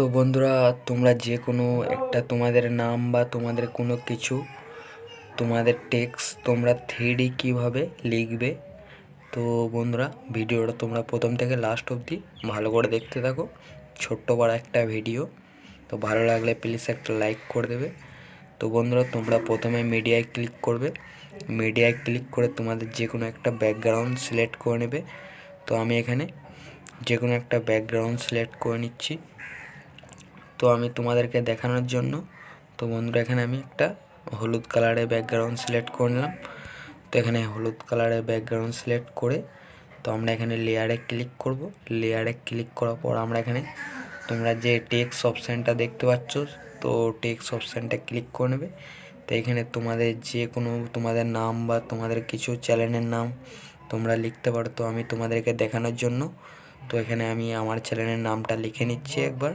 তো বন্ধুরা, তোমরা যে কোনো একটা তোমাদের নাম বা তোমাদের কোনো কিছু, তোমাদের টেক্স তোমরা থ্রি কীভাবে লিখবে, তো বন্ধুরা, ভিডিওটা তোমরা প্রথম থেকে লাস্ট অবধি ভালো করে দেখতে থাকো। ছোট্ট বড় একটা ভিডিও তো ভালো লাগলে প্লিজ একটা লাইক করে দেবে। তো বন্ধুরা, তোমরা প্রথমে মিডিয়ায় ক্লিক করবে। মিডিয়ায় ক্লিক করে তোমাদের যে কোনো একটা ব্যাকগ্রাউন্ড সিলেক্ট করে নেবে। তো আমি এখানে যে কোনো একটা ব্যাকগ্রাউন্ড সিলেক্ট করে নিচ্ছি। তো আমি তোমাদেরকে দেখানোর জন্য। তো বন্ধুরা, এখানে আমি একটা হলুদ কালারের ব্যাকগ্রাউন্ড সিলেক্ট করে নিলাম। তো এখানে হলুদ কালারের ব্যাকগ্রাউন্ড সিলেক্ট করে তো আমরা এখানে লেয়ারে ক্লিক করব। লেয়ারে ক্লিক করার পর আমরা এখানে তোমরা যে টেক্স অপশানটা দেখতে পাচ্ছ, তো টেক্স অপশানটা ক্লিক করে নেবে। তো এখানে তোমাদের যে কোনো তোমাদের নাম বা তোমাদের কিছু চ্যানেলের নাম তোমরা লিখতে পারো। তো আমি তোমাদেরকে দেখানোর জন্য। তো এখানে আমি আমার চ্যানেলের নামটা লিখে নিচ্ছি একবার।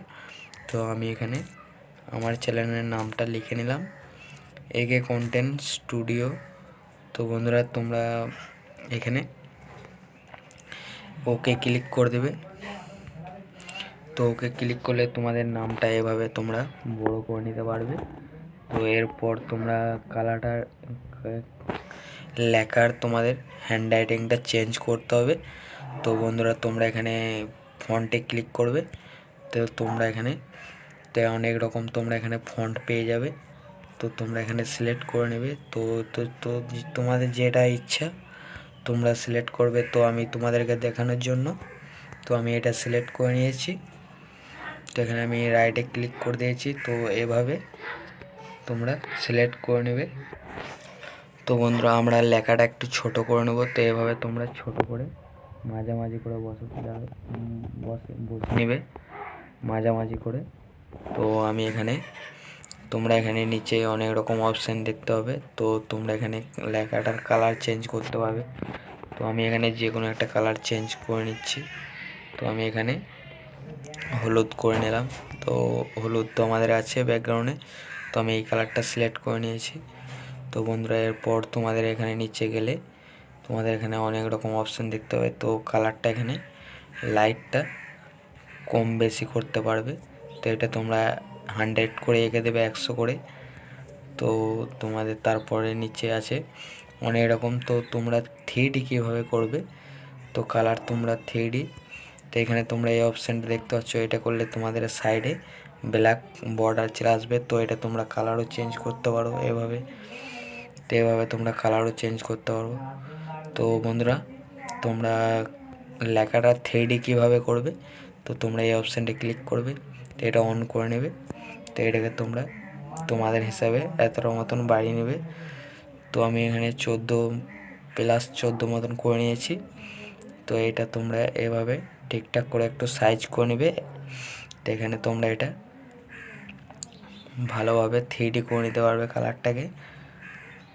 তো আমি এখানে আমার চ্যানেলের নামটা লিখে নিলাম। একে কন্টেন্ট স্টুডিও তো বন্ধুরা, তোমরা এখানে ওকে ক্লিক করে দেবে। তো ওকে ক্লিক করলে তোমাদের নামটা এভাবে তোমরা বড় করে নিতে পারবে। তো এরপর তোমরা কালারটার লেখার তোমাদের হ্যান্ড রাইটিংটা চেঞ্জ করতে হবে। তো বন্ধুরা, তোমরা এখানে ফন্টে ক্লিক করবে। তো তোমরা এখানে, তো অনেক রকম তোমরা এখানে ফন্ট পেয়ে যাবে। তো তোমরা এখানে সিলেক্ট করে নেবে। তো তো তো তোমাদের যেটা ইচ্ছা, তোমরা সিলেক্ট করবে। তো আমি তোমাদেরকে দেখানোর জন্য, তো আমি এটা সিলেক্ট করে নিয়েছি। তো এখানে আমি রাইটে ক্লিক করে দিয়েছি। তো এভাবে তোমরা সিলেক্ট করে নেবে। তো বন্ধুরা, আমরা লেখাটা একটু ছোট করে নেব। তো এভাবে তোমরা ছোট করে মাঝামাঝি করে বসে বসে বসে নেবে। মাঝামাঝি করে। তো আমি এখানে, তোমরা এখানে নিচে অনেক রকম অপশান দেখতে হবে। তো তোমরা এখানে লেখাটার কালার চেঞ্জ করতে পারবে। তো আমি এখানে যে কোনো একটা কালার চেঞ্জ করে নিচ্ছি। তো আমি এখানে হলুদ করে নিলাম। তো হলুদ তো আমাদের আছে ব্যাকগ্রাউন্ডে তো আমি এই কালারটা সিলেক্ট করে নিয়েছি। তো বন্ধুরা, এরপর তোমাদের এখানে নিচে গেলে তোমাদের এখানে অনেক রকম অপশান দেখতে হবে। তো কালারটা এখানে লাইটটা কম বেশি করতে পারবে। তো এটা তোমরা হান্ড্রেড করে এঁকে দেবে একশো করে। তো তোমাদের তারপরে নিচে আছে অনেক রকম। তো তোমরা থ্রি কীভাবে করবে? তো কালার তোমরা থ্রি তো এখানে তোমরা এই অপশানটা দেখতে পাচ্ছ, এটা করলে তোমাদের সাইডে ব্ল্যাক বর্ডার চলে আসবে। তো এটা তোমরা কালারও চেঞ্জ করতে পারো এভাবে। তো এভাবে তোমরা কালারও চেঞ্জ করতে পারো। তো বন্ধুরা, তোমরা লেখাটা থ্রি কীভাবে করবে? তো তোমরা এই অপশানটা ক্লিক করবে, তো এটা অন করে নেবে। তো এটাকে তোমরা তোমাদের হিসাবে এতটা মতন বাড়িয়ে নেবে। তো আমি এখানে চোদ্দ প্লাস চোদ্দ মতন করে নিয়েছি। তো এটা তোমরা এভাবে ঠিকঠাক করে একটু সাইজ করে নেবে। তো এখানে তোমরা এটা ভালোভাবে থ্রি করে নিতে পারবে কালারটাকে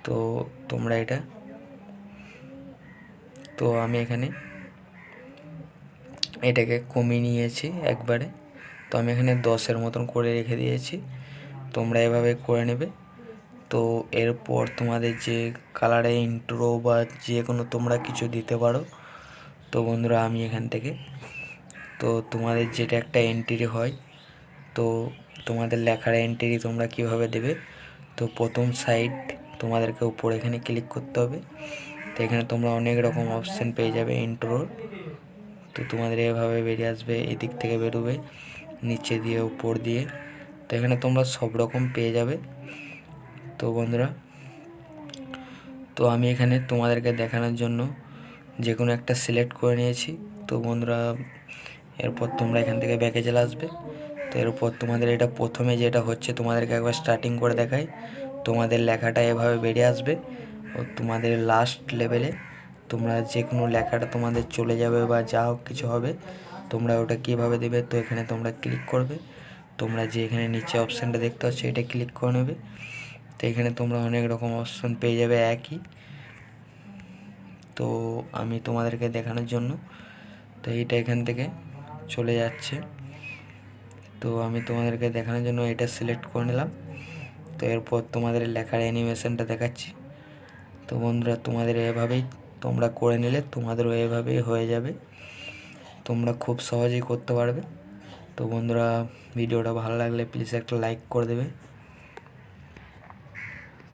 তো তোমরা এটা, তো আমি এখানে এটাকে কমিয়ে নিয়েছি একবারে। তো আমি এখানে দশের মতন করে রেখে দিয়েছি। তোমরা এভাবে করে নেবে। তো এরপর তোমাদের যে কালারে ইন্ট্রো বা যে কোনো তোমরা কিছু দিতে পারো। তো বন্ধুরা, আমি এখান থেকে। তো তোমাদের যেটা একটা এন্ট্রি হয়, তো তোমাদের লেখার এন্ট্রি তোমরা কীভাবে দেবে? তো প্রথম সাইড তোমাদেরকে উপরে এখানে ক্লিক করতে হবে। তো এখানে তোমরা অনেক রকম অপশান পেয়ে যাবে ইন্ট্রোর তো তোমাদের এভাবে বেরিয়ে আসবে, এদিক থেকে বেরোবে, নিচে দিয়ে, উপর দিয়ে। তো এখানে তোমরা সব রকম পেয়ে যাবে। তো বন্ধুরা, তো আমি এখানে তোমাদেরকে দেখানোর জন্য যে কোনো একটা সিলেক্ট করে নিয়েছি। তো বন্ধুরা, এরপর তোমরা এখান থেকে ব্যাকে চলে আসবে। তো এরপর তোমাদের এটা প্রথমে যেটা হচ্ছে, তোমাদেরকে একবার স্টার্টিং করে দেখাই। তোমাদের লেখাটা এভাবে বেরিয়ে আসবে। ও তোমাদের লাস্ট লেভেলে তোমরা যে কোনো লেখাটা তোমাদের চলে যাবে বা যা হোক কিছু হবে, তোমরা ওটা কীভাবে দেবে তো এখানে তোমরা ক্লিক করবে। তোমরা যে এখানে নিচে অপশানটা দেখতে পাচ্ছ, এটা ক্লিক করে নেবে। তো এখানে তোমরা অনেক রকম অপশান পেয়ে যাবে একই। তো আমি তোমাদেরকে দেখানোর জন্য। তো এইটা এখান থেকে চলে যাচ্ছে। তো আমি তোমাদেরকে দেখানোর জন্য এটা সিলেক্ট করে নিলাম। তো এরপর তোমাদের লেখার অ্যানিমেশনটা দেখাচ্ছি। তো বন্ধুরা, তোমাদের এভাবেই তোমরা করে নিলে তোমাদেরও এভাবেই হয়ে যাবে। তোমরা খুব সহজেই করতে পারবে। তো বন্ধুরা, ভিডিওটা ভালো লাগলে প্লিজ একটা লাইক করে দেবে।